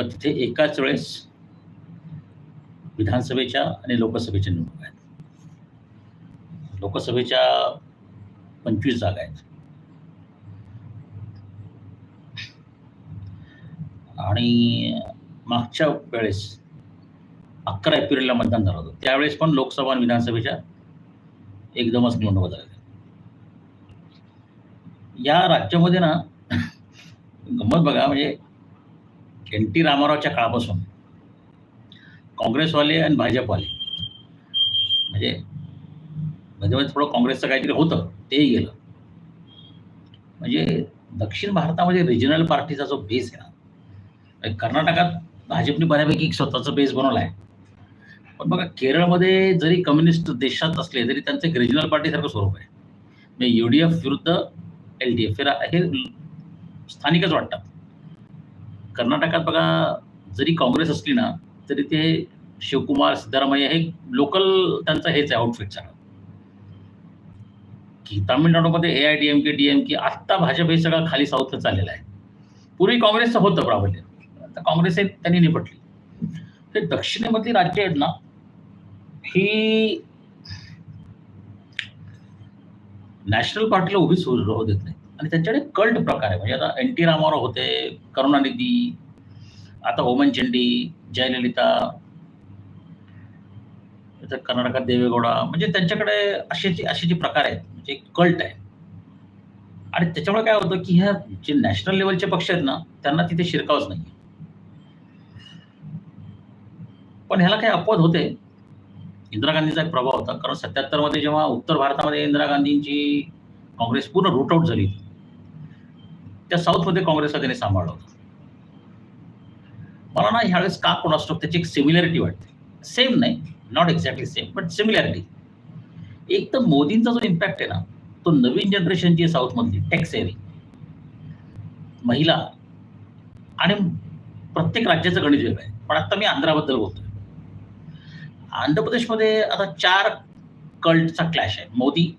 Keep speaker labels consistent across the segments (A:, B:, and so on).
A: तर तिथे एकाच वेळेस विधानसभेच्या आणि लोकसभेच्या निवडणूक आहेत. लोकसभेच्या पंचवीस जागा आहेत. आणि मागच्या वेळेस अकरा एप्रिलला मतदान झालं होतं. त्यावेळेस पण लोकसभा आणि विधानसभेच्या एकदमच निवडणुका झाल्या या राज्यामध्ये ना गंमत बघा म्हणजे एन टी रामारावच्या काळापासून. काँग्रेसवाले आणि भाजपवाले. म्हणजे मध्ये थोडं काँग्रेसचं काहीतरी होतं तेही गेलं. म्हणजे दक्षिण भारतामध्ये रिजनल पार्टीचा जो बेस आहे ना कर्नाटकात भाजपने बऱ्यापैकी एक स्वतःचा बेस बनवला आहे पण बघा केरळमध्ये जरी कम्युनिस्ट देशात असले तरी त्यांचं एक रिजनल पार्टीसारखं स्वरूप आहे. म्हणजे यू डी एफ विरुद्ध एल डी एफ हे स्थानिकच वाटतात कर्नाटकात बघा जरी काँग्रेस असली ना तरी ते शिवकुमार सिद्धरामय्या हे लोकल त्यांचं हेच आहे आउटफिट सगळं. की तामिळनाडूमध्ये A I D M K D M K आत्ता भाजप हे सगळं खाली साऊथ चाललेलं आहे. पूर्वी काँग्रेसचं होतं प्राबल्य. आता काँग्रेस हे त्यांनी निपटली. हे दक्षिणेमधली राज्य आहेत ना ही नॅशनल पार्टीला उभीच होऊ देत नाही. आणि त्यांच्याकडे कल्ट प्रकार आहे. म्हणजे आता एन टी रामाराव होते करुणानिधी आता ओमन चंडी जयललिता तर कर्नाटकात देवेगौडा म्हणजे त्यांच्याकडे असे जे असे जे प्रकार आहेत. म्हणजे कल्ट आहे. आणि त्याच्यामुळे काय होतं की ह्या जे नॅशनल लेवलचे पक्ष आहेत ना त्यांना तिथे शिरकावच नाही पण ह्याला काही अपवाद होते. इंदिरा गांधीचा एक प्रभाव होता. कारण सत्याहत्तरमध्ये जेव्हा उत्तर भारतामध्ये इंदिरा गांधींची काँग्रेस पूर्ण रूट आउट झाली. त्या साऊथमध्ये काँग्रेसला त्याने सांभाळलं होतं. मला ना ह्यावेळेस का कोणास्टॉप त्याची एक सिमिलॅरिटी वाटते. सेम नाही not exactly same but similarity एक तर मोदींचा जो इम्पॅक्ट आहे ना तो नवीन जनरेशनची आहे साऊथमधली टेक्स एरी महिला आणि प्रत्येक राज्याचं गणित वेगळं आहे. पण आता मी आंध्राबद्दल बोलतोय. आंध्र प्रदेशमध्ये आता चार कल्टचा क्लॅश आहे. मोदी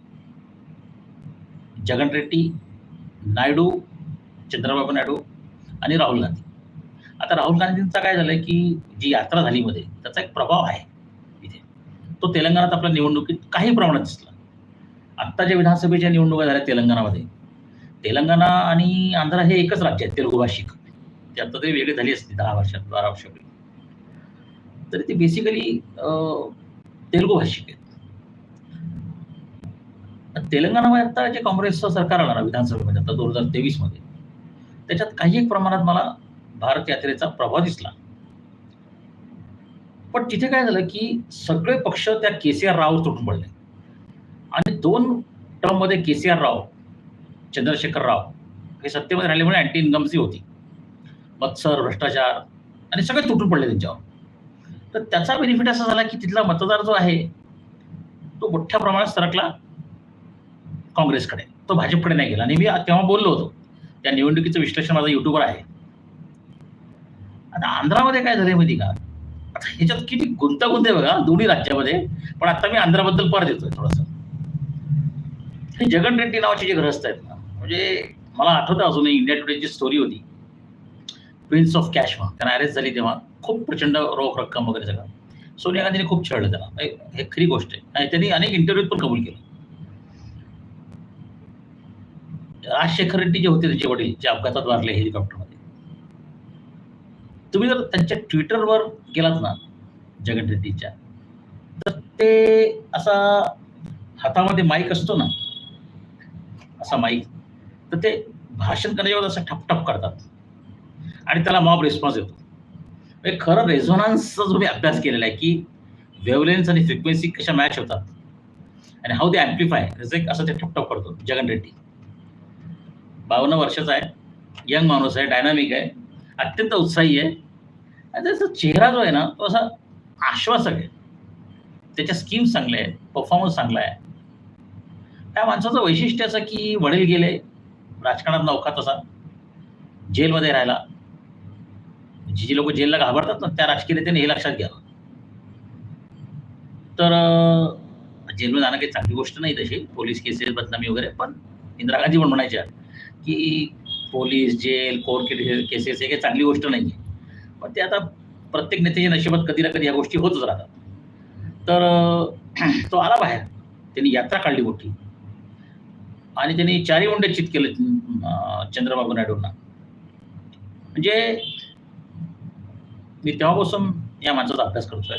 A: जगन रेड्डी नायडू चंद्रबाबू नायडू आणि राहुल गांधी. आता राहुल गांधींचा काय झालंय की जी यात्रा झाली मध्ये त्याचा एक प्रभाव आहे इथे. तो तेलंगणात आपल्या निवडणुकीत काही प्रमाणात दिसला. आत्ता ज्या विधानसभेच्या निवडणुका झाल्या तेलंगणामध्ये तेलंगणा आणि आंध्र हे एकच राज्य आहे तेलुगू भाषिक. ते आता तरी वेगळी झाली असती दहा वर्षात बारा वर्षापूर्वी. तरी ते बेसिकली तेलुगू भाषिक आहेत. तेलंगणामध्ये आता जे काँग्रेसचं सरकार आलं ना विधानसभेमध्ये आता दोन हजार तेवीसमध्ये त्याच्यात काही एक प्रमाणात मला भारत यात्रेचा प्रभाव दिसला. पण तिथे काय झालं की सगळे पक्ष त्या के सी आर राव तुटून पडले. आणि दोन टर्ममध्ये K C R Rao Chandrashekar Rao हे सत्तेमध्ये राहिल्यामुळे अँटी इन्कमसी होती. मत्सर भ्रष्टाचार आणि सगळे तुटून पडले त्यांच्यावर. तर त्याचा बेनिफिट असा झाला की तिथला मतदार जो आहे तो मोठ्या प्रमाणात सरकला काँग्रेसकडे. तो भाजपकडे नाही गेला. आणि मी तेव्हा बोललो होतो त्या निवडणुकीचं विश्लेषण माझं युट्यूबवर आहे. आता आंध्रामध्ये काय झालंय माहिती का? आता ह्याच्यात किती गुंतागुंत आहे बघा दोन्ही राज्यामध्ये. पण आता मी आंध्राबद्दल पर देतोय थोडस. हे जगन रेड्डी नावाचे जे ग्रहस्थ आहेत ना म्हणजे मला आठवतं अजूनही इंडिया टुडेची स्टोरी होती. प्रिन्स ऑफ कॅश म्हणून त्यांना अरेस्ट झाली तेव्हा. खूप प्रचंड रोख रक्कम वगैरे सगळं. सोनिया गांधीने खूप छळलं त्याला. हे- खरी गोष्ट आहे. आणि त्यांनी अनेक इंटरव्ह्यूत पण कबूल केलं. राजशेखर रेड्डी जे होते त्याचे वडील जे अपघातात वारले हेलिकॉप्टरमध्ये. तुम्ही जर त्यांच्या ट्विटरवर गेलात ना जगन रेड्डीच्या तर ते असा हातामध्ये माईक असतो ना असा माईक तर ते भाषण करण्यावर असं ठपठप करतात. आणि त्याला मॉब रिस्पॉन्स येतो. म्हणजे खरं रेझोनान्सचा जो मी अभ्यास केलेला आहे की वेवलेन्स आणि फ्रिक्वेन्सी कशा मॅच होतात. आणि हाऊ दे ॲम्प्लिफाय असं ते ठपठप करतो जगन रेड्डी. बावन्न वर्षाचा आहे. यंग माणूस आहे डायनामिक आहे. अत्यंत उत्साही आहे. आणि त्याचा चेहरा जो आहे ना तो असा आश्वासक आहे. त्याच्या स्कीम चांगल्या आहेत परफॉर्मन्स चांगला आहे. त्या माणसाचं वैशिष्ट्य असं की वडील गेले राजकारणात नौका तसा जेलमध्ये राहिला. जी जी लोक जेलला घाबरतात ना त्या राजकीय नेत्याने हे लक्षात घ्यावं. तर जेलमध्ये जाणं काही चांगली गोष्ट नाही तशी पोलीस केसेस बदनामी वगैरे पण इंदिरा गांधी पण म्हणायच्या की पोलीस जेल कोर्ट केसेस हे काही चांगली गोष्ट नाही आहे पण ते आता प्रत्येक नेत्याच्या नशिबात कधी ना कधी या गोष्टी होतच राहतात. तर तो आला बाहेर. त्यांनी यात्रा काढली मोठी. आणि त्यांनी चारी मुंडे चित केले चंद्रबाबू नायडूंना. म्हणजे मी तेव्हापासून या माणसाचा अभ्यास करतोय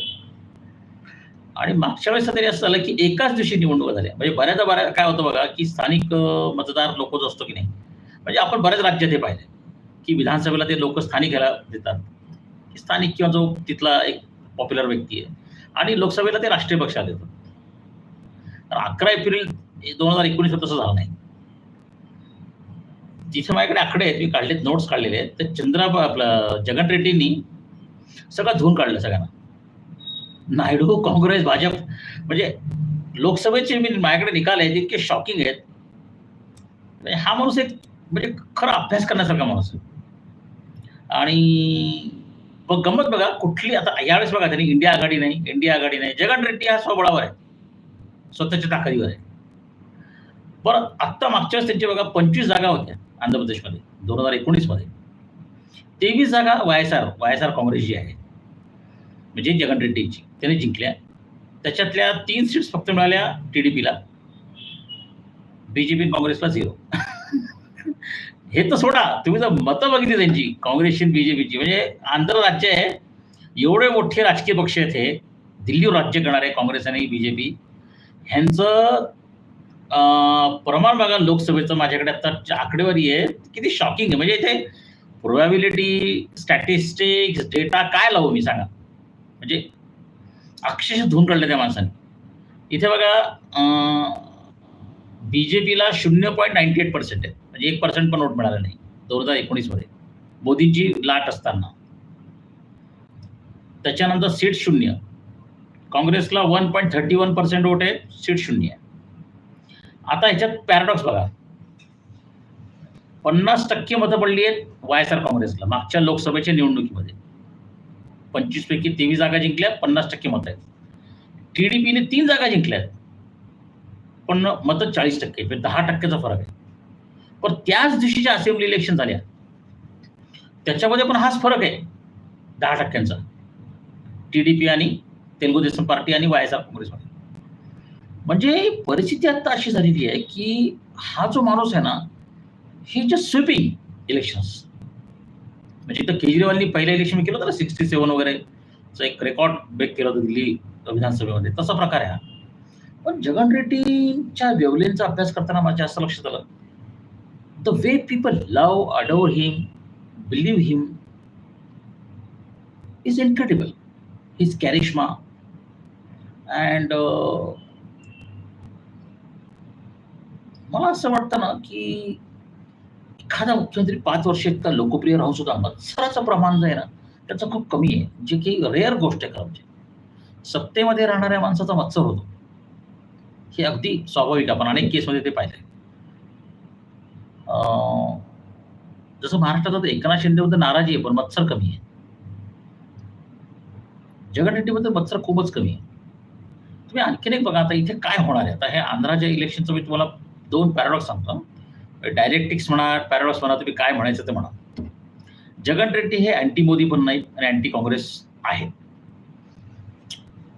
A: आणि मागच्या वेळेस तरी असं झालं की एकाच दिवशी निवडणुका झाल्या. म्हणजे बऱ्याचदा बऱ्या काय होतं बघा की स्थानिक मतदार लोक जो असतो की नाही म्हणजे आपण बऱ्याच राज्यात हे पाहिले. की विधानसभेला ते लोक स्थानिक ह्याला देतात. स्थानिक किंवा जो तिथला एक पॉप्युलर व्यक्ती आहे. आणि लोकसभेला ते राष्ट्रीय पक्षाला देतात. तर अकरा एप्रिल दोन हजार एकोणीस तसं झालं नाही. जिथे माझ्याकडे आकडे आहेत मी काढलेत नोट्स काढलेले आहेत तर चंद्रा आपलं जगन रेड्डींनी सगळं धुवून काढलं सगळ्यांना. नायडू काँग्रेस भाजप म्हणजे लोकसभेचे मी माझ्याकडे निकाल आहेत इतके शॉकिंग आहेत. म्हणजे हा माणूस एक म्हणजे खरा अभ्यास करण्यासारखा माणूस आहे. आणि मग गंमत बघा कुठली आता यावेळेस बघा त्यांनी इंडिया आघाडी नाही इंडिया आघाडी नाही जगन रेड्डी हा स्वबळावर आहे. स्वतःच्या ताकदीवर आहे. बरं आत्ता मागच्या वेळेस त्यांची बघा पंचवीस जागा होत्या आंध्र प्रदेशमध्ये दोन हजार एकोणीसमध्ये. तेवीस जागा Y S R Y S R Congress जी आहे. म्हणजे जगन रेड्डींची त्याने जिंकल्या. त्याच्यातल्या तीन सीट्स फक्त मिळाल्या टी डी पीला बी जे पी काँग्रेसला झिरो हे तर सोडा तुम्ही जर मतं बघितली त्यांची काँग्रेसची बीजेपीची म्हणजे आंध्र राज्य आहे एवढे मोठे राजकीय पक्ष आहेत हे दिल्लीवर राज्य करणारे काँग्रेस आणि बीजेपी ह्यांचं प्रमाण बघा लोकसभेचं माझ्याकडे आता आकडेवारी आहे किती शॉकिंग आहे. म्हणजे इथे प्रोबॅबिलिटी स्टॅटिस्टिक्स डेटा काय लावू मी सांगा. म्हणजे अक्षरशः धुवून काढलं त्या माणसाने. इथे बघा बी जे पीला शून्य पॉईंट नाईन्टी एट पर्सेंट आहे. म्हणजे एक पर्सेंट पण वोट मिळाला नाही. दोन हजार एकोणीसमध्ये मोदींची लाट असताना. त्याच्यानंतर सीट शून्य. काँग्रेसला one point thirty one percent vote आहे सीट शून्य आहे. आता ह्याच्यात पॅराडॉक्स बघा. पन्नास टक्के मतं पडली आहेत वाय एस आर काँग्रेसला मागच्या लोकसभेच्या निवडणुकीमध्ये. पंचवीस पैकी तेवीस जागा जिंकल्या पन्नास टक्के मतं आहेत. टी डी पीने तीन जागा जिंकल्यात. पण मतं चाळीस टक्के म्हणजे दहा टक्क्याचा फरक आहे. पण त्याच दिवशीच्या असेंब्ली इलेक्शन झाल्या. त्याच्यामध्ये पण हाच फरक आहे. दहा टक्क्यांचा. टी डी पी आणि तेलगू देसम पार्टी आणि वाय एस आर म्हणजे परिस्थिती आता अशी झालेली आहे की हा जो माणूस आहे ना ही जस्ट स्विपिंग इलेक्शन्स म्हणजे इथं केजरीवालनी पहिलं इलेक्शन केलं होतं ना सिक्स्टी सेवन वगैरे एक रेकॉर्ड ब्रेक केलं होतं दिल्ली विधानसभेमध्ये. तसा प्रकार आहे हा. पण जगन रेड्डीच्या वेवलेंचा अभ्यास करताना माझ्या असं लक्षात आलं. The way people love adore him believe him is incredible his charisma and मला असं वाटतं ना की एखादा मुख्यमंत्री पाच वर्ष इतका लोकप्रिय राहू सुद्धा मत्सराचं प्रमाण जे आहे ना त्याचं खूप कमी आहे. जे की रेअर गोष्ट आहे खरं म्हणजे. सत्तेमध्ये राहणाऱ्या माणसाचा मत्सर होतो. हे अगदी स्वाभाविक आपण अनेक केसमध्ये ते पाहिलंय. जसं महाराष्ट्रात आता एकनाथ शिंदेबद्दल नाराजी आहे पण मत्सर कमी आहे. जगन मत्सर खूपच कमी आहे. तुम्ही आणखीन एक बघा आता इथे काय होणार आहे? आता हे आंध्राच्या इलेक्शनचं मी तुम्हाला दोन पॅराडॉक्स सांगतो. डायरेक्टिक्स म्हणा पॅराडॉक्स म्हणा तुम्ही काय म्हणायचं ते म्हणा. जगन रेड्डी हे अँटी मोदी पण नाहीत आणि अँटी काँग्रेस आहेत.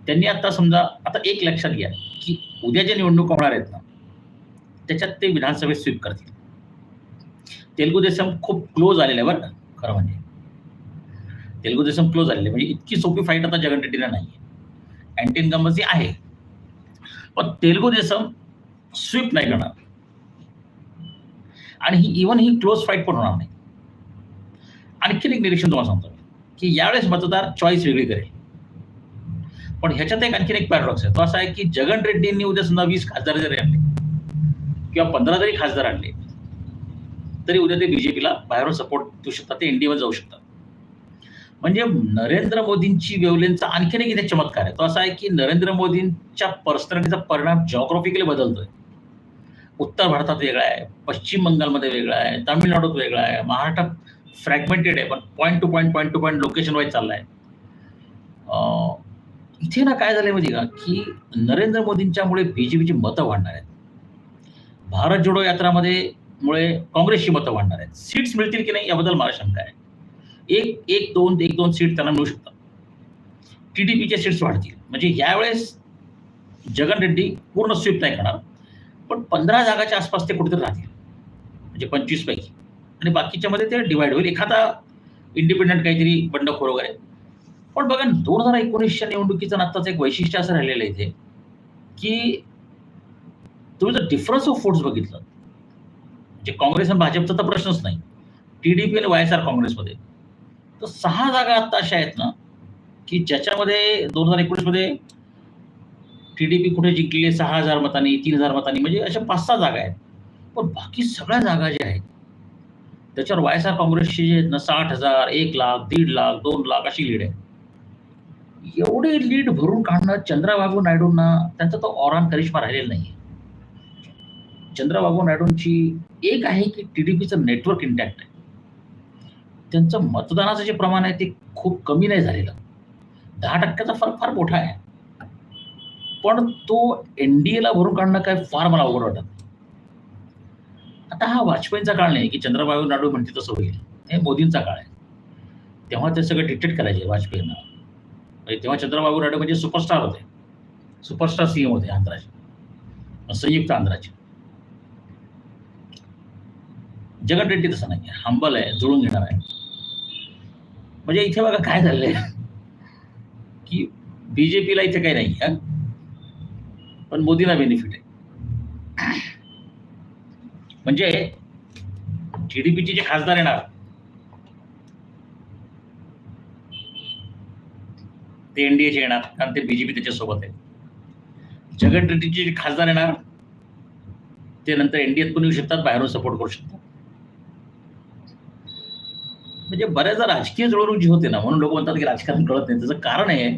A: त्यांनी आता समजा आता एक लक्षात घ्या की उद्या ज्या निवडणूक होणार आहेत ना त्याच्यात ते विधानसभेत स्वीप करतील. तेलुगू देशम खूप क्लोज आलेलं आहे बरं का खरं म्हणजे. तेलुगू देसम क्लोज आलेलं आहे. म्हणजे इतकी सोपी फाईट आता जगन रेड्डीला नाही आहे अँटी इन्कम्बन्सी आहे. पण तेलुगू देशम स्वीप नाही करणार. आणि ही इव्हन ही क्लोज फाईट पण होणार नाही. आणखीन एक निरीक्षण तुम्हाला सांगतो की यावेळेस मतदार चॉईस वेगळी करेल. पण ह्याच्यात एक आणखीन एक पॅराडॉक्स आहे. तो असा आहे की जगन रेड्डींनी उद्या समजा वीस खासदार जरी आणले किंवा पंधरा जरी खासदार आणले तरी उद्या ते बीजेपीला बाहेरून सपोर्ट देऊ शकतात. ते एनडीएवर जाऊ शकतात. म्हणजे नरेंद्र मोदींची वेवलेंचा आणखीन एक इथे चमत्कार आहे. तो असा आहे की नरेंद्र मोदींच्या पर्सनॅलिटीचा परिणाम जॉग्राफिकली बदलतोय. उत्तर भारतात वेगळा आहे पश्चिम बंगालमध्ये वेगळा आहे तामिळनाडूत वेगळा आहे महाराष्ट्रात फ्रॅगमेंटेड आहे पण point to point point to point location wise चाललाय. इथे ना काय झालंय माहिती का? की नरेंद्र मोदींच्यामुळे बीजेपीची मतं वाढणार आहेत. भारत जोडो यात्रामध्ये मुळे काँग्रेसची मतं वाढणार आहेत. सीट्स मिळतील की नाही याबद्दल मला शंका आहे. एक एक दोन एक दोन सीट त्यांना मिळू शकतात. टीडीपीचे सीट्स वाढतील. म्हणजे यावेळेस जगन रेड्डी पूर्ण स्वीप नाही करणार पण पंधरा जागाच्या आसपास ते कुठेतरी राहतील. म्हणजे पंचवीस पैकी. आणि बाकीच्यामध्ये ते डिवाइड होईल. एखादा इंडिपेंडंट काहीतरी बंडखोर वगैरे. पण बघा दोन हजार एकोणीसच्या निवडणुकीचं आत्ताचं एक वैशिष्ट्य असं राहिलेलं आहे इथे की तुम्ही जर डिफरन्स ऑफ फोर्स बघितलं म्हणजे काँग्रेस आणि भाजपचा तर प्रश्नच नाही. टीडीपी आणि वाय एस आर काँग्रेसमध्ये. तर सहा जागा आता अशा आहेत ना की ज्याच्यामध्ये दोन हजार एकोणीसमध्ये टीडीपी कुठे जिंकली सहा हजार मतांनी तीन हजार मतांनी म्हणजे अशा पाच सहा जागा आहेत. पण बाकी सगळ्या जागा ज्या आहेत त्याच्यावर वाय एस आर काँग्रेसचे जे आहेत ना साठ हजार एक लाख दीड लाख दोन लाख अशी लीड आहे एवढे लीड भरून काढणं चंद्राबाबू नायडूंना त्यांचा तो ऑरान करिश्मा राहिलेला नाही चंद्राबाबू नायडूंची एक आहे की टीडीपीचं नेटवर्क इंटॅक्ट आहे. त्यांचं मतदानाचं जे प्रमाण आहे ते खूप कमी नाही झालेलं. दहा टक्क्याचा फरक फार मोठा आहे. पण तो एनडीएला भरून काढणं काय फार मला अवघड वाटत आता हा वाजपेयींचा काळ नाही की चंद्रबाबू नायडू म्हणते तसं होईल. हे मोदींचा काळ आहे. तेव्हा ते सगळं डिक्टेट करायचे वाजपेयींना. म्हणजे तेव्हा चंद्रबाबू नायडू म्हणजे सुपरस्टार होते. सुपरस्टार सीएम होते आंध्राचे. संयुक्त आंध्राचे. जगन रेड्डी तसं नाही हंबल आहे जुळून घेणार आहे. म्हणजे इथे बघा काय झालंय. की बीजेपीला इथे काही नाही पण मोदीला बेनिफिट आहे. म्हणजे टीडीपीचे जे खासदार येणार ते एनडीएचे येणार कारण ते बीजेपी त्याच्यासोबत आहे. जगन रेड्डीचे जे खासदार येणार ते नंतर एनडीएत पण येऊ शकतात बाहेरून सपोर्ट करू शकतात. म्हणजे बऱ्याचदा राजकीय जुळवणूक जी होते ना म्हणून लोक म्हणतात की राजकारण कळत नाही. त्याचं कारण आहे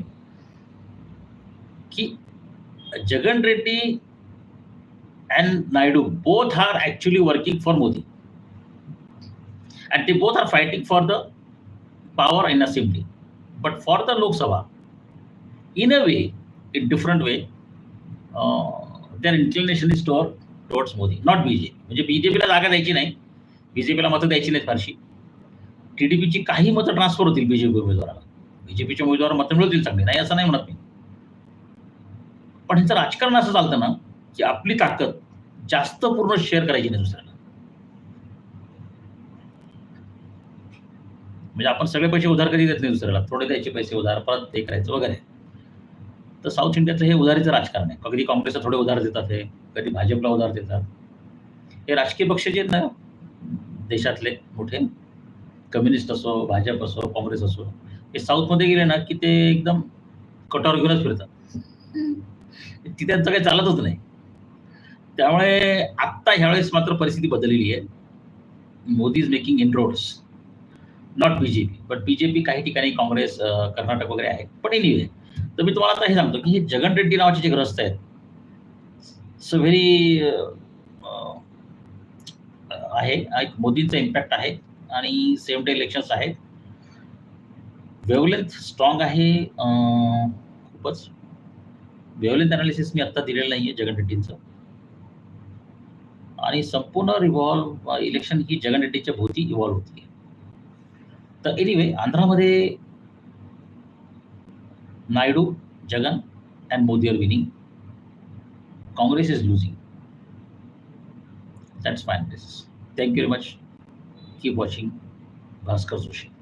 A: की Jagan Reddy and Naidu both are actually working for Modi and ते both are fighting for the power in assembly but for the Lok Sabha in a way in different way their inclination is tour towards Modi not BJP म्हणजे बीजेपीला जागा द्यायची नाही. बीजेपीला मतं द्यायची नाहीत फारशी. टीडीपीची काही मतं ट्रान्सफर होतील बीजेपी उमेदवाराला. बीजेपीच्या उमेदवार मतं मिळतील चांगली नाही असं नाही म्हणत मी. पण ह्याचं राजकारण असं चालतं ना की आपली ताकद जास्त पूर्ण शेअर करायची नाही दुसऱ्याला. म्हणजे आपण सगळे पैसे उधार कधी देत नाही दुसऱ्याला? थोडे द्यायचे पैसे उधार परत हे करायचं वगैरे. तर साऊथ इंडियाचं हे उधारीचं राजकारण आहे. कधी काँग्रेसला थोडे उधार देतात हे कधी भाजपला उधार देतात. हे राजकीय पक्ष जे आहेत ना देशातले मोठे कम्युनिस्ट असो भाजप असो काँग्रेस असो हे साऊथमध्ये गेले ना की ते एकदम कटावर घेऊनच फिरतात. ती त्यांचं काही चालतच नाही. त्यामुळे आत्ता ह्यावेळेस मात्र परिस्थिती बदललेली आहे. Modi is making inroads not BJP but BJP काही ठिकाणी काँग्रेस कर्नाटक वगैरे आहे पण एनिवे तर मी तुम्हाला आता हे सांगतो की हे जगन रेड्डी नावाचे जे ग्रस्त आहेत सो व्हेरी आहे. एक मोदींचा इम्पॅक्ट आहे. आणि सेम डे इलेक्शन्स आहेत. वेवलेंथ स्ट्रॉंग आहे खूपच. वेवलेंथ अनालिसिस मी आत्ता दिलेलं नाही आहे जगन रेड्डींचं. आणि संपूर्ण रिव्हॉल्व इलेक्शन ही जगन रेड्डीच्या भोवती इव्हॉल्व होती. तर anyway आंध्रामध्ये Naidu Jagan and Modi are winning Congress is losing that's fine thank you very much keep watching Bhaskar Joshi.